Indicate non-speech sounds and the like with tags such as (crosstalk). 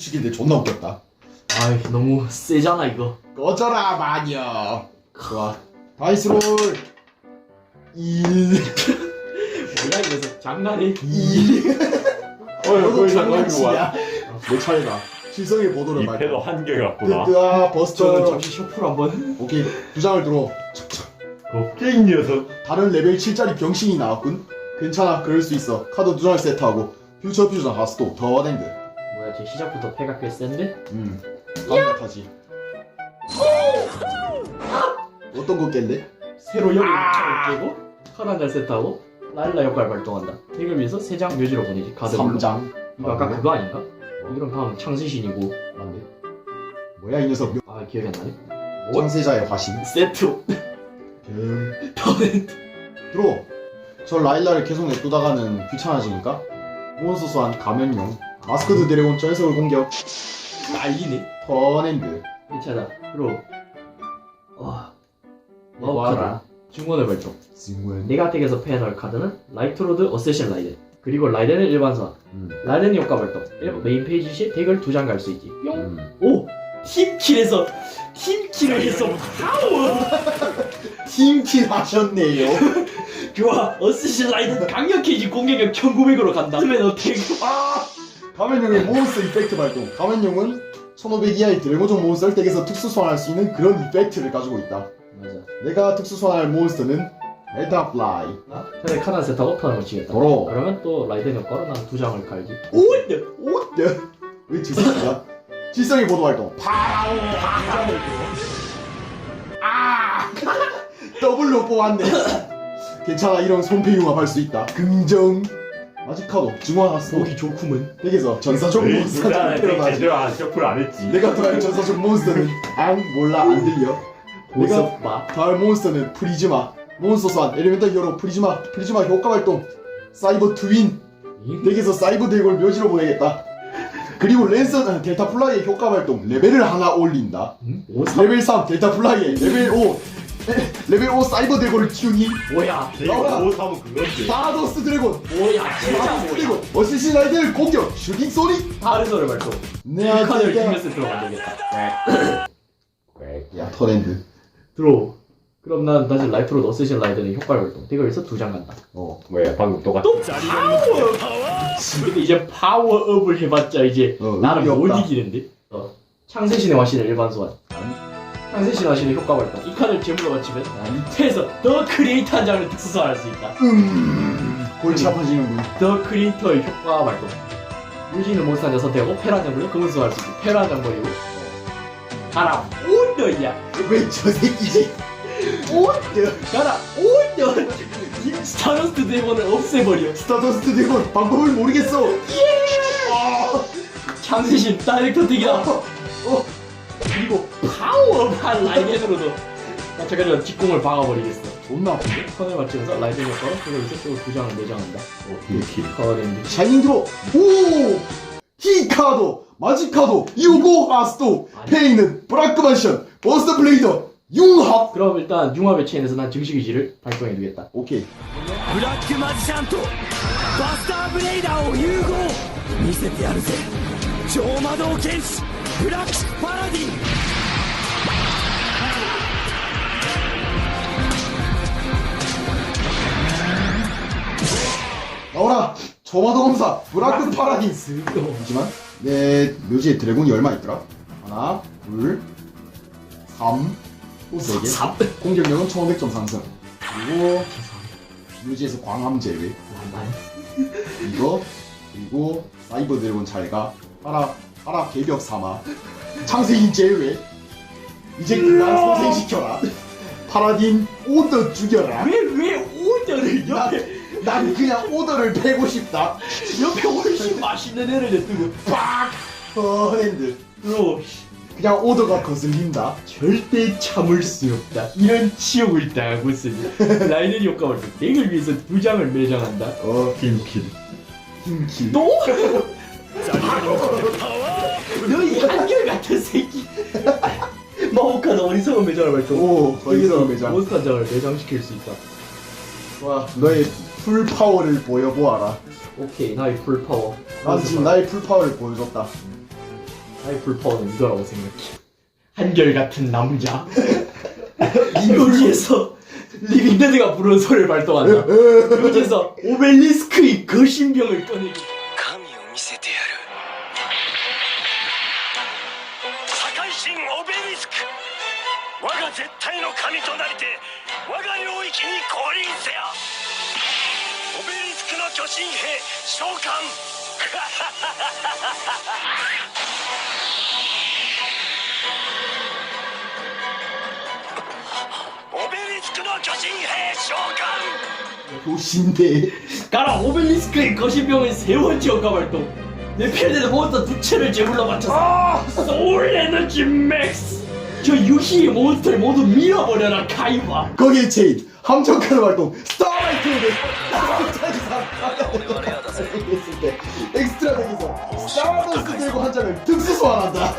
시기인데 존나 웃겼다. 아이 너무 세잖아 이거 꺼져라 마녀. 좋아. 다이스롤. 1 뭐야 이래서 장난해 2 어이 너도 거기서 장난치냐? 거기서 내 차례다. 실성의 보도를 이 말. 패도 한계가 없구나 뜨뜨아 저는 버스터. 잠시 셔플 한번 오케이 두 장을 들어. 그 게임 녀석 다른 레벨 7짜리 병신이 나왔군. 괜찮아 그럴 수 있어. 카드 두 장을 세트하고 퓨처 퓨전 하스도 더 댕드. 제 시작부터 패가 꽤 센데? 음. 다음 거 타지. 어떤 거 깰래? 새로 여기 차를 깨고 카드 한장 세트하고 라일라 역할 발동한다 이걸 위해서 세장 묘지로 보내지 카드 3장. 이거 아까 그거 아닌가? 이런 다음 창세신이고 맞네. 뭐야 이 녀석. 아 기억이 안 나네 창세자의 화신. 세트 음. 더는 들어. 저 라일라를 계속 냅두다가는 귀찮아지니까 몬스터 소환 가면용 마스크드 드래곤 쩔석을 공격. 난리네 턴핸드. 괜찮아. 들어 와 이거 마우카드 알아. 중원의 발동. 징후엔 내가 덱에서 패널 카드는 라이트로드 어세션 라이덴. 그리고 라이덴은 일반 소환. 음. 라이덴 효과 발동. 일- 메인 페이지 시 덱을 두 장 갈 수 있지. 뿅 음. 오! 팀킬에서 팀킬을 해서. 파워! 팀킬 하셨네요. (laughs) 좋아. 어스신 라이든 강력해지 공격력 1900으로 간다. 그러면 어떻게 아! 가면용의 몬스터 이펙트 발동. 가면용은 1500 이하의 드래곤종 몬스터를 덱에서 특수 소환할 수 있는 그런 이펙트를 가지고 있다. 맞아. 내가 특수 소환할 몬스터는 메타플라이. 차라리 카난 세트하고 턴을 치겠다. 더러 그러면 또 라이덴 효과로 난 두 장을 갈기. 오이드 오이드. 왜저 새끼야? 질성의 보도 활동. 파우 아! (laughs) 더블로 뽑았네. (laughs) 괜찮아 이런 손패 융합할 수 있다. 긍정 마지카도 증화하스 보기 좋구먼. 전사적 왜 몬스터 좀 들어가지 제대로 안 셔플 안 했지. 내가 더할 전사적 몬스터는 앙 몰라 안 들려. 내가 봐 더할 몬스터는 프리즈마. 몬스터 소환 엘리멘터 히어로 프리즈마. 프리즈마 효과 발동. 사이버 트윈. 덱에서 사이버 덱을 묘지로 보내겠다. 그리고 랜선 아, 델타 플라이의 효과 발동. 레벨을 하나 올린다. 응? 오사 레벨 3 델타 플라이의 레벨 5 레벨 5 사이버 덱을 키우니? 뭐야? 나와라. 오 사면 그건데. 사더스 드래곤. 뭐야? 진짜 사더스 뭐야? 드래곤. 어시신 아이들 공격. 슈팅 소닉 다르소를 발동 내이 카드를 아들가 킹 세트로 만들겠다. 야 터렌드. 들어 그럼 난 다시 라이트로 어세신 라이덴의 효과 발동 덱을 위해서 두 장 간다. 어. 왜? 방금 똑같아 근데 이제 파워업을 해봤자 이제 어, 나는 의미 못 없다. 이기는데? 어. 창세신의 화신을 일반 소환 창세신의 화신의 효과 발동. 이 카드를 제물로 맞추면 밑에서 더 크리에이터 한 장을 특수 소환할 수 있다. 음. 골치 아파지는군. 더 크리에이터의 효과 발동. 유진을 몬스터 한장 선택하고 페라 장 버리고 금은 소환할 수 있지 페라 장 버리고. 가라 온더야. 왜 저 새끼지 온더. 가라 온더. 스타러스트 데몬을 없애버려. 스타더스트 드래곤 방법을 모르겠어. 아, 창세신 다이렉터 덱이다. 어, 그리고 파워업한 라이덴으로도 마찬가지로 직공을 박아버리겠어 존나 아픈데 턴을 맞추면서 라이덴 효과로 그걸 이쪽으로 두 장을 내장한다 이렇게 커버랜드 샤이닝 드로 오 히카도 마지카도 유고 아스도 아니. 페이는 브라크만션 버스터 블레이더 융합 그럼 일단 융합의 체인에서 난 증식 의지를 발동해두겠다 오케이 ブラックマジシャンとバスターブレイダーを融合見せてやるぜ超魔導剣士 ブラックパラディン 나와라 저마도 검사 브라크 파라딘 쓸데없는 잠시만 내 묘지에 드래곤이 얼마 있더라 하나 둘삼또세개 삽 공격력은 1500점 상승 그리고 묘지에서 광함 제외 이거 그리고 사이버 드래곤 잘가 하라 하라 개벽 삼아. 창세인 제외. 이제 그만 소생시켜라. 파라딘 오더 죽여라. 왜왜 오더를 난, 옆에 난 그냥 오더를 패고 싶다. 옆에 훨씬 맛있는 애를 냅두고 빡 허핸드. 로 그냥 오더가 거슬린다. 절대 참을 수 없다. 이런 치욕을 당하고서는 라이덴 효과를 덱을 위해서 두 장을 매장한다. 어 팀킬. 힘킬. 또? (laughs) 새끼. 마호카는 어리석은 매장을 발동. 오, 어리석은 매장. 몬스터장을 매장시킬 수 있다. 와, 너의 풀 파워를 보여보아라. 오케이, 나의 풀 파워. 난 지금 나의 풀 파워를 보여줬다. 나의 풀 파워는 이거라고 생각해. 한결 같은 남자. 이노리에서 리빙데드가 부른 소리를 발동한다. 이곳에서 오벨리스크의 거신병을 꺼내고. 감히 오미세대야. 神オベリスク我が絶対の神となりて我が領域に降臨せよオベリスクの巨神兵召喚オ(laughs) ベリスクの巨神兵召喚 도신데 가라 오벨리스크의 거신병의 세 번째 효과 발동 내 필드에 몬스터 두 채를 제물로 바쳐서 아! 소울 에너지 맥스! 저 유희의 몬스터를 모두 밀어버려라 카이바! 거기에 체인 함정카드 활동 스타라이트에 대해 (laughs) 엑스트라 덱에서 스타더스 들고 한 장을 특수 소환한다